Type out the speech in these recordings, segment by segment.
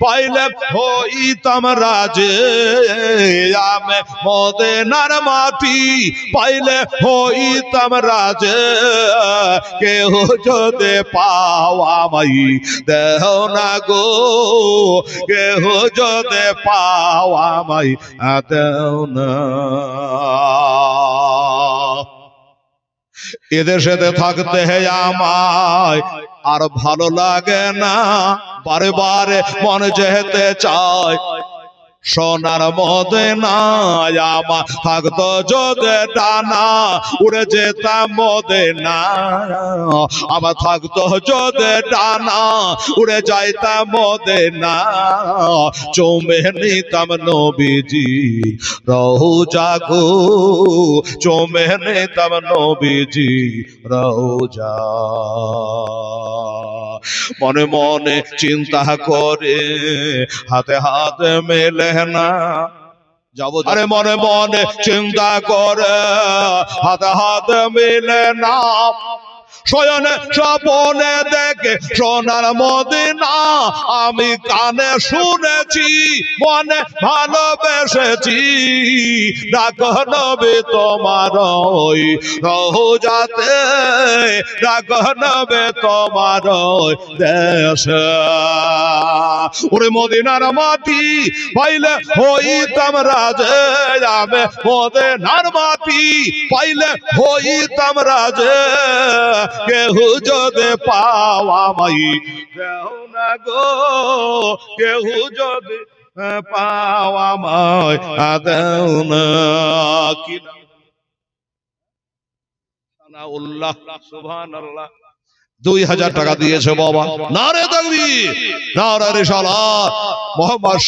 পাইলে হইতাম রাজে। আমি মদেনার মাটি পাইলে হইতাম রাজে। কেহ যদি পাওয়া দেহ না গো। কেহ যদি দেও না। এদেশেতে থাকতে হে আমায় আর ভালো লাগে না বারে বারে মনে যেতে চায়। সোনার না আমার থাকতো যদি টানা উড়ে যেতাম মধ্যে না আমার থাকতো যদি টানা উড়ে যাইতাম না চৌমে নিতাম নবীজি, রহু জাগো। চৌমে নিতাম নবীজি, রহু যা মনে মনে চিন্তা করে, হাতে হাতে মেলে না। যাব আরে মনে মনে চিন্তা করে, হাতে হাতে মেলে না। শয়নে স্বপনে দেখে সোনার মদিনা আমি কানে শুনেছি, মনে ভালোবেসেছি। ডাক নবে তোমার ওই রোজাতে ডাক নবে তোমার ওই দেশে। ওরে মদিনার মাটি পাইলে হইতাম রাজে, আমি মদিনার মাটি পাইলে হইতাম রাজে। কেহু যদি পাওয়া মাই? না গো কেহু যদি পাওয়া মাই? না কি উল্লাহ সুবহানাল্লাহ। দুই হাজার টাকা দিয়েছে বাবা। মোহাম্মদ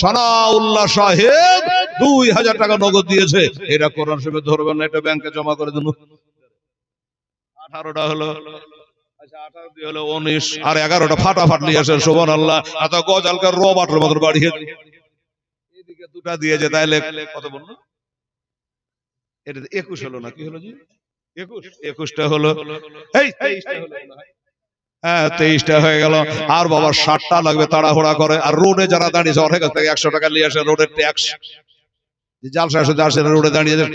সাহেব দুই হাজার টাকা নগদ দিয়েছে। এটা কোরআন শরীফে ধরবেন না এটা ব্যাংকে জমা করে দিন। আঠারোটা হলো আচ্ছা, হলো উনিশ আর এগারোটা ফাটাফাট নিয়ে আসেন শোভন আল্লাহ এত গজ হালকা মতন বাড়িয়ে এদিকে দুটা দিয়েছে তাইলে কত বলল? এটা একুশ হলো না কি হলো জি? একুশ। একুশটা হলো। এই তেইশটা হলো হ্যাঁ তেইশটা হয়ে গেল। আর বাবা ষাটটা লাগবে তাড়াহুড়া করে। আর রোডে যারা দাঁড়িয়েছে অনেক কাছ থেকে একশো টাকা নিয়ে আসে রোডের ট্যাক্স।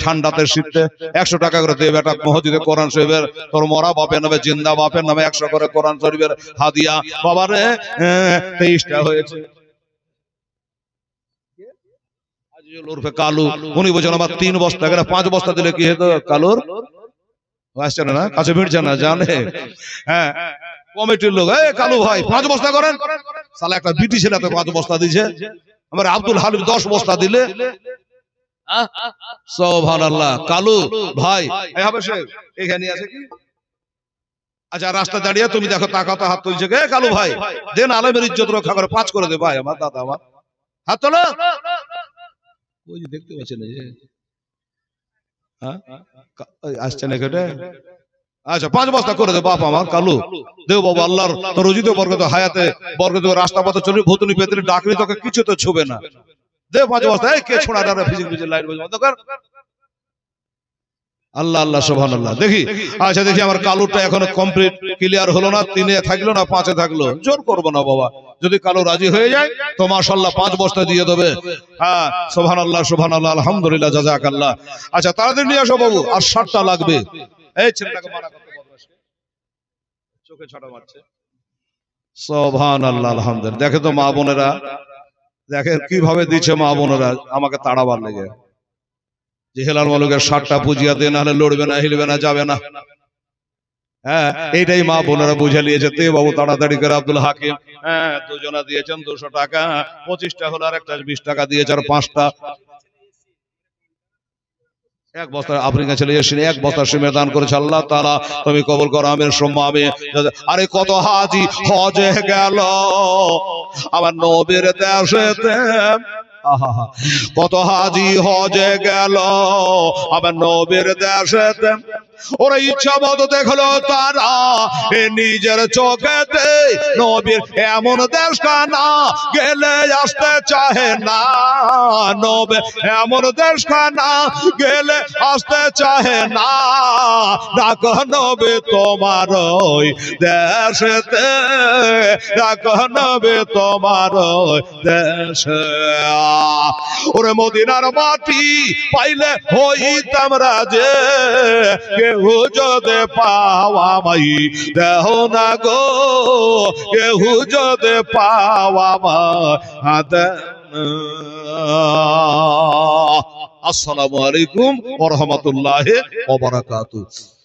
ঠান্ডাতে একশো টাকা করে কোরআন নামে জিন্দা বাপের নামে একশো করে কোরআন হাদিয়া। কালু, উনি বলছেন, আমার তিন বস্তা পাঁচ বস্তা দিলে কি হতো কালুর? আসছে না কাছে ভিড়ছে না, জানে? হ্যাঁ কমিটির লোক, এই কালু ভাই, পাঁচ বস্তা করেন। সালা একটা বিটি ছেলে পাঁচ বস্তা দিছে আমার আব্দুল হালিম দশ বস্তা দিলে কালু ভাই। এখানে আছে কি? আচ্ছা রাস্তা দাঁড়িয়ে তুমি দেখো তাকাতে হাত তুলছে। কে কালু ভাই দেন আলমের ইজ্জত রক্ষা করে পাঁচ করে দে ভাই আমার দাদা আমার। হাত তোলো। ওই দেখতে পাচ্ছেন এই যে। হ্যাঁ? আচ্ছা পাঁচ বস্তা করে দে বাপ আমার কালু। দেও বাবা আল্লাহর রুজিতে বরকত হায়াতে বরকত রাস্তা পথে চলবি ভূতনি পেতনি ডাকলি তোকে কিছু তো ছুবে না। দে পাঁচ বস্তা এই কে ছোড়া ডারে ফিজিক ফিজিক লাইট বন্ধ কর আল্লাহ আল্লাহ সোহান আল্লাহ দেখি আচ্ছা দেখি আমার এখনও কমপ্লিট ক্লিয়ার হলো না তিনে থাকল না পাঁচে থাকল। জোর করব না বাবা। যদি কালু রাজি হয়ে যায় তো মাশাল্লাহ পাঁচ বস্তা দিয়ে দেবে। হ্যাঁ সোহান আল্লাহ সোহান আল্লাহ আলহামদুলিল্লাহ জাজাক আল্লাহ আচ্ছা তাড়াতাড়ি নিয়ে আসো বাবু আর ষাটটা লাগবে। এই ছেলেটাকে মানা করতে চোখে ছটা মারছে। সোহান আল্লাহ আলহামদুলিল্লাহ। দেখে তো মা বোনেরা দেখে কীভাবে দিচ্ছে মা বোনেরা আমাকে তাড়াবার লেগে। যে হেলাল মালুকের ষাটটা পুজিয়া দিয়ে নাহলে লড়বে না হিলবে না যাবে না। হ্যাঁ এইটাই মা বোনেরা বুঝে নিয়েছে। তে বাবু তাড়াতাড়ি করে আব্দুল হাকিম। হ্যাঁ দুজনা দিয়েছেন দুশো টাকা পঁচিশটা হলো আর একটা বিশ টাকা দিয়েছে আর পাঁচটা এক বস্তা আফ্রিকা চলে এসেছেন এক বস্তা সিমে দান করেছে। আল্লাহ তারা তুমি কবল করো আমের সম্মা আমি আরে কত হাজি হজে গেল। আমার নবীর দেশেতে। কত হাজি হজে গেল। আমার নবীর দেশেতে। ওরা ইচ্ছা মতো দেখল তারা নিজের চোখেতে নবীর এমন দেশ কানা গেলে আসতে চাহে না। নবে, এমন দেশ খানা গেলে আসতে চাহে না। ডাক নবে তোমার ওই দেশেতে ডাক নবে তোমার ওই দেশে। ওরে মদিনার মাটি পাইলে হইতাম রাজে কেহু যদি পাওয়া মাই, দেহ না গো। কেহু যদি পাওয়া মা আসসালামু আলাইকুম ওয়া রাহমাতুল্লাহি ওয়া বারাকাতুহু।